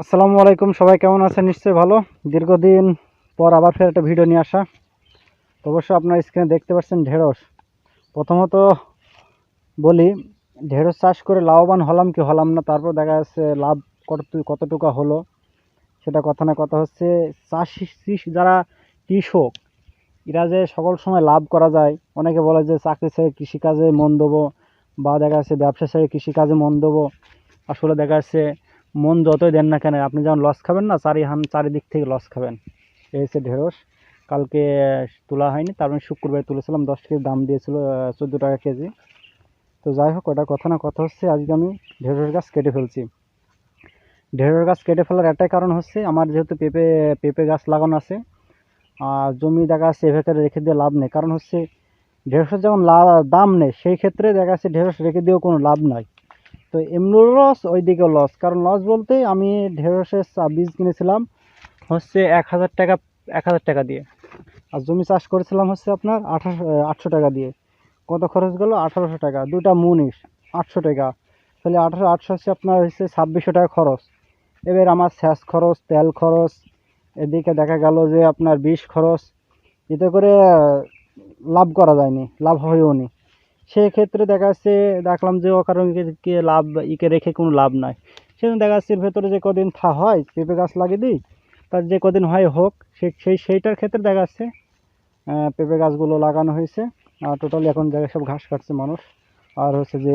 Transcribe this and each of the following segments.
আসসালামু আলাইকুম, সবাই কেমন আছেন? নিশ্চয়ই ভালো। দীর্ঘদিন পর আবার ফের একটা ভিডিও নিয়ে আসা। তো অবশ্যই আপনার স্ক্রিনে দেখতে পাচ্ছেন ঢেঁড়স। প্রথমত বলি, ঢেঁড়স চাষ করে লাভবান হলাম কি হলাম না, তারপর দেখা যাচ্ছে লাভ কত কতটুকু হলো, সেটা কথা না কথা হচ্ছে চাষি যারা কৃষক, এরা যে সকল সময় লাভ করা যায়, অনেকে বলে যে চাকরি ছেড়ে কৃষিকাজে মন দেবো বা দেখা যাচ্ছে ব্যবসা ছেড়ে কৃষিকাজে মন দেবো। আসলে দেখা যাচ্ছে মন যতই দেন না কেন, আপনি যেমন লস খাবেন না, চারি হান, চারিদিক থেকে লস খাবেন। এই হচ্ছে ঢেঁড়স। কালকে তোলা হয়নি, তার মানে শুক্রবার তুলেছিলাম, দশ কেজি দাম দিয়েছিল চোদ্দ টাকা কেজি। তো যাই হোক, ওটা কথা না কথা হচ্ছে, আজকে আমি ঢেঁড়স গাছ কেটে ফেলছি। ঢেঁড়স গাছ কেটে ফেলার একটাই কারণ হচ্ছে, আমার যেহেতু পেঁপে পেঁপে গাছ লাগানো আছে, আর জমি দেখা যাচ্ছে, এভাবে রেখে দিয়ে লাভ নেই। কারণ হচ্ছে, ঢেঁড়সের যেমন লাভ দাম নেই, সেই ক্ষেত্রে দেখা যাচ্ছে, ঢেঁড়স রেখে দিয়েও কোনো লাভ নাই। তো এমনি লস ওইদিকে লস কারণ লস বলতে আমি ঢেঁড়সের বীজ কিনেছিলাম, হচ্ছে এক হাজার টাকা, এক হাজার টাকা দিয়ে। আর জমি চাষ করেছিলাম হচ্ছে আপনার আঠারোশো আটশো টাকা দিয়ে। কত খরচ গেলো? আঠারোশো টাকা। দুটা মুনিশ, আটশো টাকা। তাহলে আঠারো আটশো হচ্ছে আপনার হচ্ছে ছাব্বিশশো টাকা খরচ। এবার আমার স্যাস খরচ, তেল খরচ, এদিকে দেখা গেল যে আপনার বিষ খরচ। এতে করে লাভ করা যায়নি, লাভ হয়েও নি। সেই ক্ষেত্রে দেখা যাচ্ছে, দেখলাম যে ও কারণ কে লাভ, ইকে রেখে কোনো লাভ নাই। সেজন্য দেখা যাচ্ছে ভেতরে যে কদিন থা হয়, পেঁপে গাছ লাগিয়ে দিই, তার যে কদিন হয় হোক সেই সেইটার ক্ষেত্রে দেখা যাচ্ছে পেঁপে গাছগুলো লাগানো হয়েছে। আর টোটালি এখন জায়গায় সব ঘাস কাটছে মানুষ। আর হচ্ছে যে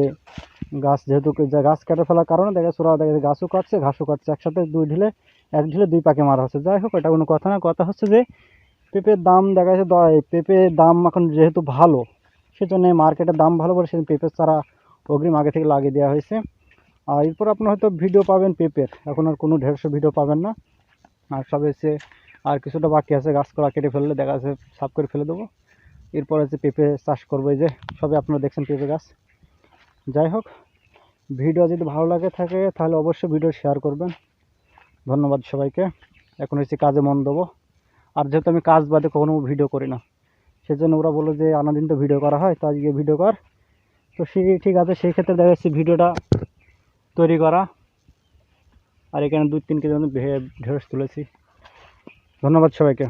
গাছ যেহেতু গাছ কেটে ফেলার কারণে দেখা যাচ্ছে ওরা দেখা যাচ্ছে গাছও কাটছে, ঘাসও কাটছে একসাথে, দুই ঢিলে, এক ঢিলে দুই পাকে মারা হচ্ছে। যাই হোক, এটা কোনো কথা না। কথা হচ্ছে যে পেঁপের দাম দেখা যাচ্ছে পেঁপের দাম এখন যেহেতু ভালো সেজন্য মার্কেটের দাম ভালো বলে সেজন্য পেঁপের চারা অগ্রিম আগে থেকে লাগিয়ে দেওয়া হয়েছে। আর এরপর আপনার হয়তো ভিডিও পাবেন পেঁপের। এখন আর কোনো ঢেড়শো ভিডিও পাবেন না। আর সব এসে আর কিছুটা বাকি আছে গাছপালা কেটে ফেললে দেখা যাচ্ছে সাফ করে ফেলে দেবো। এরপর হচ্ছে পেঁপে চাষ করব, এই যে সবে আপনারা দেখছেন পেঁপে গাছ। যাই হোক, ভিডিও যদি ভালো লাগে থাকে, তাহলে অবশ্যই ভিডিও শেয়ার করবেন। ধন্যবাদ সবাইকে। এখন হচ্ছে কাজে মন দেবো। আর যেহেতু আমি কাজ বাদে কখনো ভিডিও করি না। সেজন্য ওরা বলল যে আনাদিন তো ভিডিও করা হয়, তো আজকে ভিডিও কর। তো সে ঠিক আছে, সেই ক্ষেত্রে দেখা যাচ্ছে ভিডিওটা তৈরি করা। আর এখানে দুই তিন কেজি মতো ঢেঁড়স তুলেছি। ধন্যবাদ সবাইকে।